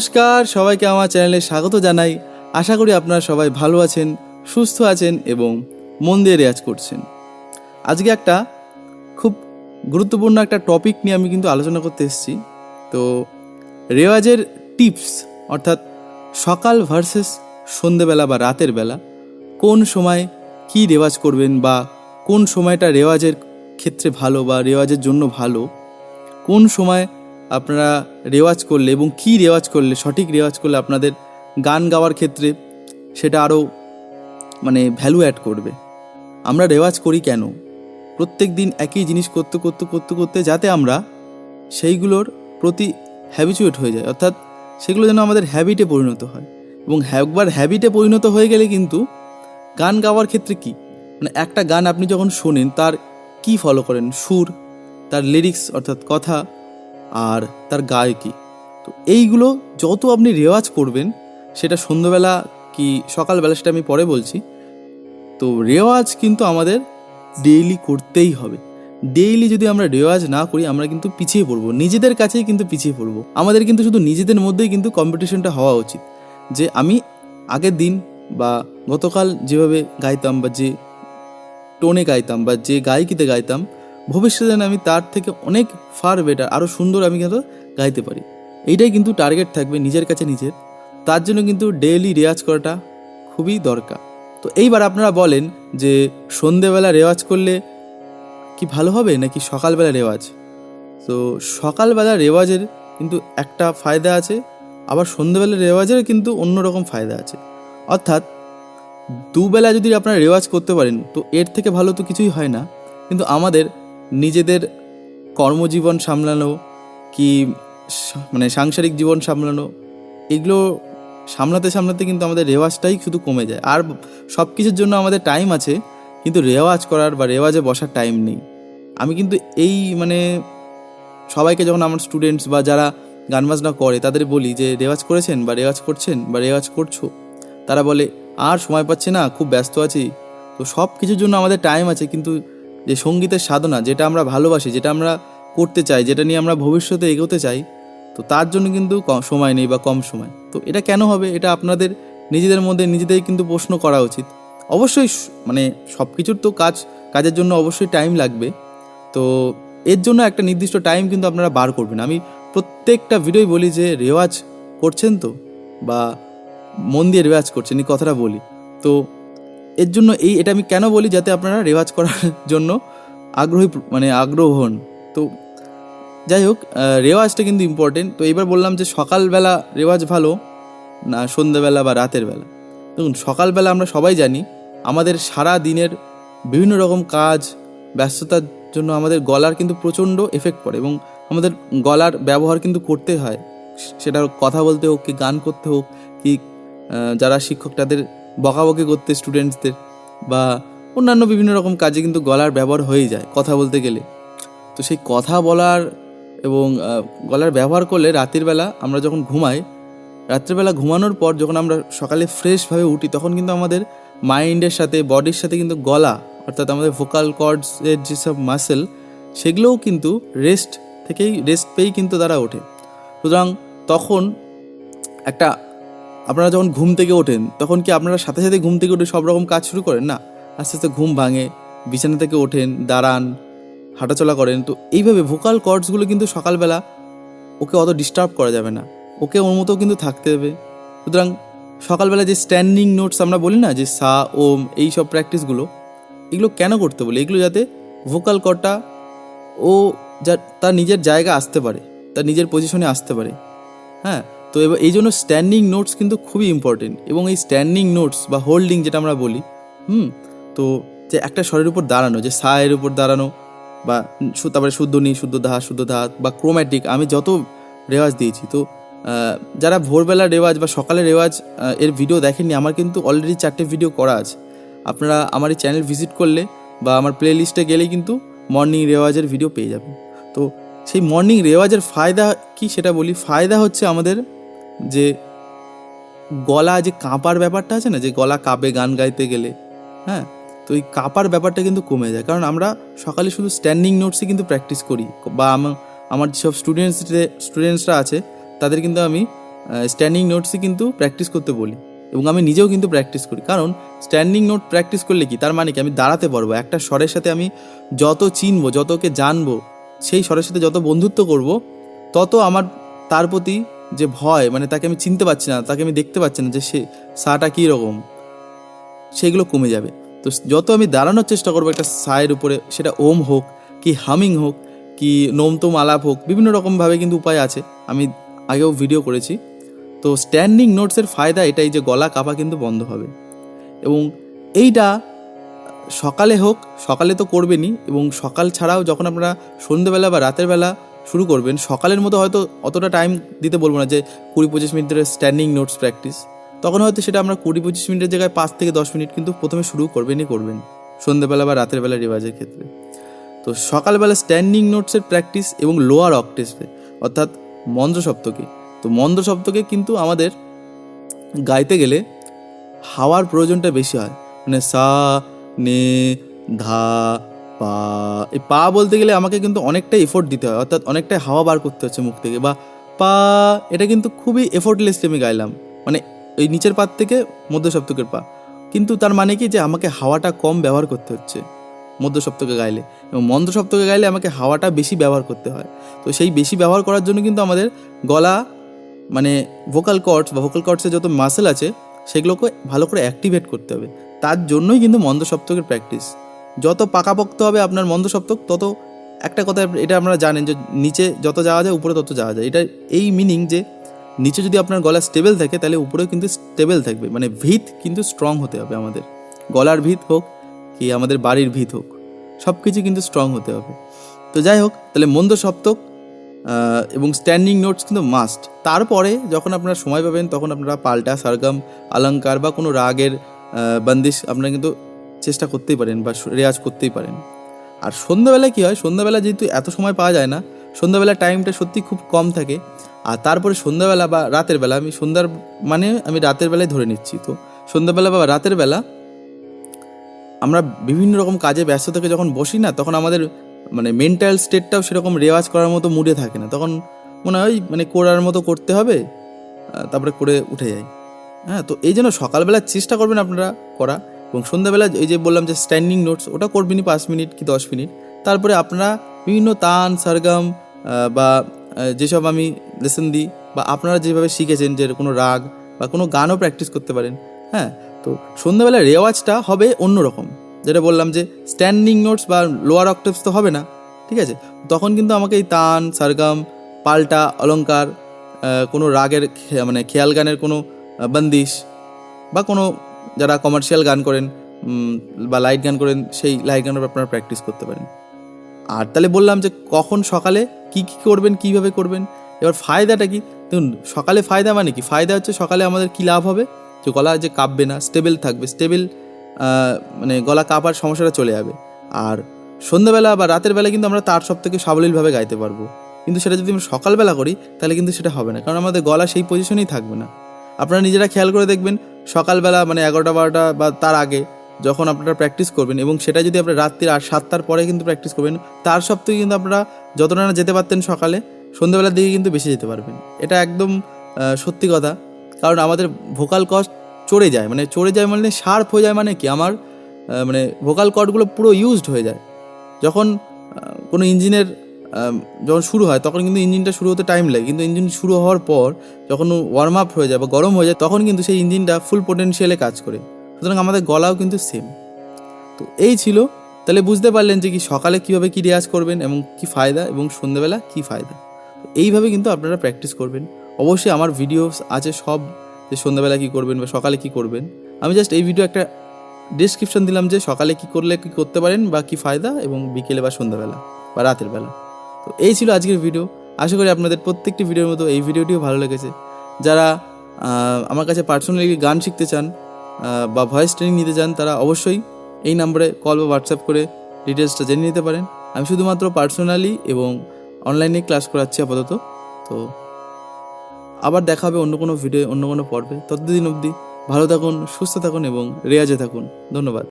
নমস্কার, সবাইকে আমার চ্যানেলে স্বাগত জানাই। আশা করি আপনারা সবাই ভালো আছেন, সুস্থ আছেন এবং মন দিয়ে রেয়াজ করছেন। আজকে একটা খুব গুরুত্বপূর্ণ একটা টপিক নিয়ে আমি কিন্তু আলোচনা করতে এসেছি। তো রেওয়াজের টিপস অর্থাৎ সকাল ভার্সেস সন্ধেবেলা বা রাতের বেলা, কোন সময় কি রেওয়াজ করবেন বা কোন সময়টা রেওয়াজের ক্ষেত্রে ভালো বা রেওয়াজের জন্য ভালো, কোন সময় আপনারা রেওয়াজ করলে এবং কি রেওয়াজ করলে, সঠিক রেওয়াজ করলে আপনাদের গান গাওয়ার ক্ষেত্রে সেটা আরও মানে ভ্যালু অ্যাড করবে। আমরা রেওয়াজ করি কেন? প্রত্যেক দিন একই জিনিস করতে করতে করতে করতে যাতে আমরা সেইগুলোর প্রতি হ্যাবিচুয়েট হয়ে যায় অর্থাৎ সেগুলো যেন আমাদের হ্যাবিটে পরিণত হয়। এবং একবার হ্যাবিটে পরিণত হয়ে গেলে কিন্তু গান গাওয়ার ক্ষেত্রে কি? মানে একটা গান আপনি যখন শোনেন, তার কি ফলো করেন? সুর, তার লিরিক্স অর্থাৎ কথা আর তার গায়কি তো এইগুলো যত আপনি রেওয়াজ করবেন, সেটা সন্ধ্যাবেলা কি সকালবেলা সেটা আমি পরে বলছি। তো রেওয়াজ কিন্তু আমাদের ডেইলি করতেই হবে। ডেইলি যদি আমরা রেওয়াজ না করি, আমরা কিন্তু পিছিয়ে পড়ব। নিজেদের কাছেই কিন্তু পিছিয়ে পড়ব। আমাদের কিন্তু শুধু নিজেদের মধ্যেই কিন্তু কম্পিটিশনটা হওয়া উচিত। যে আমি আগের দিন বা গতকাল যেভাবে গাইতাম বা যে টোনে গাইতাম বা যে গায়কিতে গাইতাম ভবিষ্যতে আমি তার থেকে অনেক ফার বেটার আরও সুন্দর আমি কিন্তু গাইতে পারি। এইটাই কিন্তু টার্গেট থাকবে নিজের কাছে নিজের। তার জন্য কিন্তু ডেইলি রেওয়াজ করাটা খুবই দরকার। তো এইবার আপনারা বলেন যে, সন্ধেবেলা রেওয়াজ করলে কি ভালো হবে নাকি সকালবেলা রেওয়াজ? তো সকালবেলা রেওয়াজের কিন্তু একটা ফায়দা আছে, আবার সন্ধেবেলা রেওয়াজের কিন্তু অন্যরকম ফায়দা আছে। অর্থাৎ দুবেলা যদি আপনারা রেওয়াজ করতে পারেন, তো এর থেকে ভালো তো কিছুই হয় না। কিন্তু আমাদের নিজেদের কর্মজীবন সামলানো কি মানে সাংসারিক জীবন সামলানো, এগুলো সামলাতে সামলাতে কিন্তু আমাদের রেওয়াজটাই শুধু কমে যায়। আর সব কিছুর জন্য আমাদের টাইম আছে, কিন্তু রেওয়াজ করার বা রেওয়াজে বসার টাইম নেই। আমি কিন্তু এই মানে সবাইকে যখন আমার স্টুডেন্টস বা যারা গান বাজনা করে, তাদের বলি যে, রেওয়াজ করেছেন বা রেওয়াজ করছেন বা রেওয়াজ করছ? তারা বলে, আর সময় পাচ্ছে না, খুব ব্যস্ত আছি। তো সব কিছুর জন্য আমাদের টাইম আছে, কিন্তু যে সঙ্গীতের সাধনা, যেটা আমরা ভালোবাসি, যেটা আমরা করতে চাই, যেটা নিয়ে আমরা ভবিষ্যতে এগোতে চাই, তো তার জন্য কিন্তু সময় নেই বা কম সময়। তো এটা কেন হবে? এটা আপনাদের নিজেদের মধ্যে নিজেদেরই কিন্তু প্রশ্ন করা উচিত। অবশ্যই মানে সব কিছুর তো কাজ, কাজের জন্য অবশ্যই টাইম লাগবে। তো এর জন্য একটা নির্দিষ্ট টাইম কিন্তু আপনারা বার করবেন। আমি প্রত্যেকটা ভিডিওই বলি যে রেওয়াজ করছেন তো, বা মন দিয়ে রেওয়াজ করছেন, এই কথাটা বলি। তো এর জন্য এই, এটা আমি কেন বলি যাতে আপনারা রেওয়াজ করার জন্য আগ্রহী মানে আগ্রহ হন? তো যাই হোক রেওয়াজটা কিন্তু ইম্পর্টেন্ট তো এবার বললাম যে সকালবেলা রেওয়াজ ভালো, না সন্ধ্যেবেলা বা রাতের বেলা। দেখুন, সকালবেলা আমরা সবাই জানি, আমাদের সারা দিনের বিভিন্ন রকম কাজ, ব্যস্ততার জন্য আমাদের গলার কিন্তু প্রচণ্ড এফেক্ট পড়ে এবং আমাদের গলার ব্যবহার কিন্তু করতে হয়। সেটা কথা বলতে হোক, কি গান করতে হোক, কি যারা শিক্ষক তাদের বকাবকি করতে স্টুডেন্টসদের বা অন্যান্য বিভিন্ন রকম কাজে কিন্তু গলার ব্যবহার হয়েই যায়, কথা বলতে গেলে। তো সেই কথা বলার এবং গলার ব্যবহার করলে রাতের বেলা আমরা যখন ঘুমাই রাত্রেবেলা ঘুমানোর পর যখন আমরা সকালে ফ্রেশভাবে উঠি, তখন কিন্তু আমাদের মাইন্ডের সাথে বডির সাথে কিন্তু গলা, অর্থাৎ আমাদের ভোকাল কর্ডসের যেসব মাসেল সেগুলোও কিন্তু রেস্ট থেকেই রেস্ট পেয়েই কিন্তু তারা ওঠে। সুতরাং তখন একটা আপনারা যখন ঘুম থেকে ওঠেন, তখন কি আপনারা সাথে সাথে ঘুম থেকে উঠে সব রকম কাজ শুরু করেন? না, আস্তে আস্তে ঘুম ভাঙে, বিছানা থেকে ওঠেন, দাঁড়ান, হাঁটাচলা করেন। তো এইভাবে ভোকাল কর্ডসগুলো কিন্তু সকালবেলা ওকে অত ডিস্টার্ব করা যাবে না। ওকে ওর মতো কিন্তু থাকতে হবে। সুতরাং সকালবেলা যে স্ট্যান্ডিং নোটস আমরা বলি না, যে সা, ওম, এই সব প্র্যাকটিসগুলো এগুলো কেন করতে বলি? এগুলো যাতে ভোকাল কর্ডটা ও যা, তার নিজের জায়গা আসতে পারে, তার নিজের পজিশনে আসতে পারে। হ্যাঁ তো এবার এই জন্য স্ট্যান্ডিং নোটস কিন্তু খুবই ইম্পর্টেন্ট এবং এই স্ট্যান্ডিং নোটস বা হোল্ডিং যেটা আমরা বলি, হুম, তো যে একটা স্বরের উপর দাঁড়ানো, যে সা এর উপর দাঁড়ানো বা তারপরে শুদ্ধ নি, শুদ্ধ ধা শুদ্ধ ধা বা ক্রোম্যাটিক আমি যত রেওয়াজ দিয়েছি, তো যারা ভোরবেলা রেওয়াজ বা সকালে রেওয়াজ এর ভিডিও দেখেননি, আমার কিন্তু অলরেডি চারটে ভিডিও করা আছে। আপনারা আমার এই চ্যানেল ভিজিট করলে বা আমার প্লে লিস্টে গেলেই কিন্তু মর্নিং রেওয়াজের ভিডিও পেয়ে যাবেন। তো সেই মর্নিং রেওয়াজের ফায়দা কি সেটা বলি? ফায়দা হচ্ছে আমাদের যে গলা যে কাঁপার ব্যাপারটা আছে না, যে গলা কাঁপে গান গাইতে গেলে হ্যাঁ? তো এই কাঁপার ব্যাপারটা কিন্তু কমে যায়। কারণ আমরা সকালে শুধু স্ট্যান্ডিং নোটসই কিন্তু প্র্যাকটিস করি। বা আমার যেসব স্টুডেন্টস স্টুডেন্টসরা আছে, তাদের কিন্তু আমি স্ট্যান্ডিং নোটসই কিন্তু প্র্যাকটিস করতে বলি। এবং আমি নিজেও কিন্তু প্র্যাকটিস করি। কারণ স্ট্যান্ডিং নোট প্র্যাকটিস করলে কি? তার মানে কি? আমি দাঁড়াতে পারব। একটা স্বরের সাথে আমি যত চিনবো, যতকে জানব, সেই স্বরের সাথে যত বন্ধুত্ব করব, তত আমার, তার প্রতি যে ভয় মানে তাকে আমি চিনতে পারছি না, তাকে আমি দেখতে পাচ্ছি না যে সে সাটা কী রকম, সেগুলো কমে যাবে। তো যত আমি দাঁড়ানোর চেষ্টা করব একটা সায়ের উপরে, সেটা ওম হোক, কি হামিং হোক, কি নোমতোম আলাপ হোক, বিভিন্ন রকমভাবে কিন্তু উপায় আছে। আমি আগেও ভিডিও করেছি। তো স্ট্যান্ডিং নোটসের ফায়দা এটাই যে গলা কাপা কিন্তু বন্ধ হবে। এবং এইটা সকালে হোক, সকালে তো করবেনই, এবং সকাল ছাড়াও যখন আপনারা সন্ধ্যেবেলা বা রাতের বেলা শুরু করবেন, সকালের মতো হয়তো অতটা টাইম দিতে বলব না যে কুড়ি পঁচিশ মিনিটের স্ট্যান্ডিং নোটস প্র্যাকটিস তখন হয়তো সেটা আমরা কুড়ি পঁচিশ মিনিটের জায়গায় পাঁচ থেকে দশ মিনিট কিন্তু প্রথমে শুরু করবেনই করবেন সন্ধ্যেবেলা বা রাতের বেলা রেওয়াজের ক্ষেত্রে। তো সকালবেলা স্ট্যান্ডিং নোটসের প্র্যাকটিস এবং লোয়ার অক্টেসে অর্থাৎ মন্দ্র সপ্তকে তো মন্দ্র সপ্তকে কিন্তু আমাদের গাইতে গেলে হাওয়ার প্রয়োজনটা বেশি হয়। মানে সা, নে, ধা পা এই পা বলতে গেলে আমাকে কিন্তু অনেকটাই এফোর্ট দিতে হয়, অর্থাৎ অনেকটাই হাওয়া বার করতে হচ্ছে মুখ থেকে বা পা, এটা কিন্তু খুবই এফোর্টলেসলি আমি গাইলাম মানে এই নিচের পাত থেকে মধ্য সপ্তকের পা। কিন্তু তার মানে কি যে আমাকে হাওয়াটা কম ব্যবহার করতে হচ্ছে মধ্য সপ্তকে গাইলে এবং মন্দ সপ্তকে গাইলে আমাকে হাওয়াটা বেশি ব্যবহার করতে হয়। তো সেই বেশি ব্যবহার করার জন্য কিন্তু আমাদের গলা মানে ভোকাল কর্ডস বা ভোকাল কর্ডসের যত মাসেল আছে সেগুলোকে ভালো করে অ্যাক্টিভেট করতে হবে। তার জন্যই কিন্তু মন্দ সপ্তকের প্র্যাকটিস যত পাকাপোক্ত হবে আপনার মন্দ সপ্তক তত একটা কথা এটা আপনারা জানেন যে নিচে যত যাওয়া যায়, উপরে তত যাওয়া যায়। এটা এই মিনিং যে নিচে যদি আপনার গলা স্টেবল থাকে, তাহলে উপরেও কিন্তু স্টেবল থাকবে। মানে ভিত কিন্তু স্ট্রং হতে হবে আমাদের। গলার ভিত হোক কি আমাদের বাড়ির ভিত হোক সব কিছু কিন্তু স্ট্রং হতে হবে। তো যাই হোক, তাহলে মন্দ সপ্তক এবং স্ট্যান্ডিং নোটস কিন্তু মাস্ট তারপরে যখন আপনারা সময় পাবেন, তখন আপনারা পাল্টা, সারগম অলঙ্কার বা কোনো রাগের বন্দিশ আপনারা কিন্তু চেষ্টা করতেই পারেন বা রেয়াজ করতেই পারেন। আর সন্ধ্যাবেলায় কী হয়, সন্ধ্যাবেলা যেহেতু এত সময় পাওয়া যায় না, সন্ধ্যাবেলা টাইমটা সত্যি খুব কম থাকে। আর তারপরে সন্ধ্যাবেলা বা রাতের বেলা, আমি সন্ধ্যার মানে আমি রাতের বেলায় ধরে নিচ্ছি। তো সন্ধ্যাবেলা বা রাতের বেলা আমরা বিভিন্ন রকম কাজে ব্যস্ত থেকে যখন বসি না, তখন আমাদের মানে মেন্টাল স্টেটটাও সেরকম রেওয়াজ করার মতো মুডে থাকে না। তখন মনে হয় মানে করার মতো করতে হবে তারপরে করে উঠে যাই। হ্যাঁ তো এই জন্য সকালবেলা চেষ্টা করবেন আপনারা করা। এবং সন্ধ্যাবেলা এই যে বললাম যে স্ট্যান্ডিং নোটস ওটা করবেনই পাঁচ মিনিট কি দশ মিনিট। তারপরে আপনারা বিভিন্ন তান, সরগম বা যেসব আমি লেসন দিই বা আপনারা যেভাবে শিখেছেন যে কোনো রাগ বা কোনো গানও প্র্যাকটিস করতে পারেন হ্যাঁ? তো সন্ধ্যাবেলা রেওয়াজটা হবে অন্যরকম। যেটা বললাম যে স্ট্যান্ডিং নোটস বা লোয়ার অক্টেভস তো হবে না, ঠিক আছে? তখন কিন্তু আমাকে এই তান, সারগাম, পাল্টা অলঙ্কার কোনো রাগের মানে খেয়াল গানের কোনো বন্দিশ বা কোনো যারা কমার্শিয়াল গান করেন বা লাইট গান করেন, সেই লাইট গানের আপনারা প্র্যাকটিস করতে পারেন। আর তাহলে বললাম যে কখন সকালে কি কি করবেন, কীভাবে করবেন? এবার ফায়দাটা কি? দেখুন, সকালে ফায়দা মানে কি? ফায়দা হচ্ছে সকালে আমাদের কি লাভ হবে? যে গলা যে কাঁপবে না স্টেবল থাকবে স্টেবল মানে গলা কাঁপার সমস্যাটা চলে যাবে। আর সন্ধ্যাবেলা বা রাতের বেলা কিন্তু আমরা তার সব থেকে সাবলীলভাবে গাইতে পারব। কিন্তু সেটা যদি আমরা সকালবেলা করি, তাহলে কিন্তু সেটা হবে না। কারণ আমাদের গলা সেই পজিশনেই থাকবে না। আপনারা নিজেরা খেয়াল করে দেখবেন সকালবেলা মানে এগারোটা, বারোটা বা তার আগে যখন আপনারা প্র্যাকটিস করবেন এবং সেটা যদি আপনারা রাত্রির আর সাতটার পরে কিন্তু প্র্যাকটিস করবেন, তার সত্ত্বেও কিন্তু আপনারা যতটা না যেতে পারতেন সকালে, সন্ধ্যাবেলার দিকে কিন্তু বেশি যেতে পারবেন। এটা একদম সত্যি কথা। কারণ আমাদের ভোকাল কস্ট চড়ে যায়। মানে চড়ে যায় মানে শার্প হয়ে যায় মানে কি? আমার মানে ভোকাল কর্ডগুলো পুরো ইউজড হয়ে যায়। যখন কোনো ইঞ্জিনের যখন শুরু হয়, তখন কিন্তু ইঞ্জিনটা শুরু হতে টাইম লাগে। কিন্তু ইঞ্জিন শুরু হওয়ার পর, যখন ওয়ার্ম আপ হয়ে যায় বা গরম হয়ে যায়, তখন কিন্তু সেই ইঞ্জিনটা ফুল পোটেনশিয়ালে কাজ করে। সুতরাং আমাদের গলাও কিন্তু সেম তো এই ছিল। তাহলে বুঝতে পারলেন যে কি সকালে কীভাবে কী রেয়াজ করবেন এবং কি ফায়দা এবং সন্ধ্যেবেলা কী ফায়দা। এইভাবে কিন্তু আপনারা প্র্যাকটিস করবেন। অবশ্যই আমার ভিডিওস আছে সব যে সন্ধ্যাবেলা কী করবেন বা সকালে কী করবেন। আমি জাস্ট এই ভিডিও একটা ডিসক্রিপশন দিলাম যে সকালে কী করলে কী করতে পারেন বা কী ফায়দা এবং বিকেলে বা সন্ধ্যাবেলা বা রাতের বেলা। তো এই ছিল আজকের ভিডিও আশা করি আপনাদের প্রত্যেকটি ভিডিওর মতো এই ভিডিওটিও ভালো লেগেছে। যারা আমার কাছে পার্সোনালি গান শিখতে চান বা ভয়েস ট্রেনিং নিতে চান, তারা অবশ্যই এই নাম্বারে কল বা হোয়াটসঅ্যাপ করে ডিটেলসটা জেনে নিতে পারেন। আমি শুধুমাত্র পার্সোনালি এবং অনলাইনে ক্লাস করাচ্ছি আপাতত। তো আবার দেখা হবে অন্য কোনো ভিডিও অন্য কোনো পর্বে। ততদিন অবধি ভালো থাকুন, সুস্থ থাকুন এবং রেয়াজে থাকুন। ধন্যবাদ।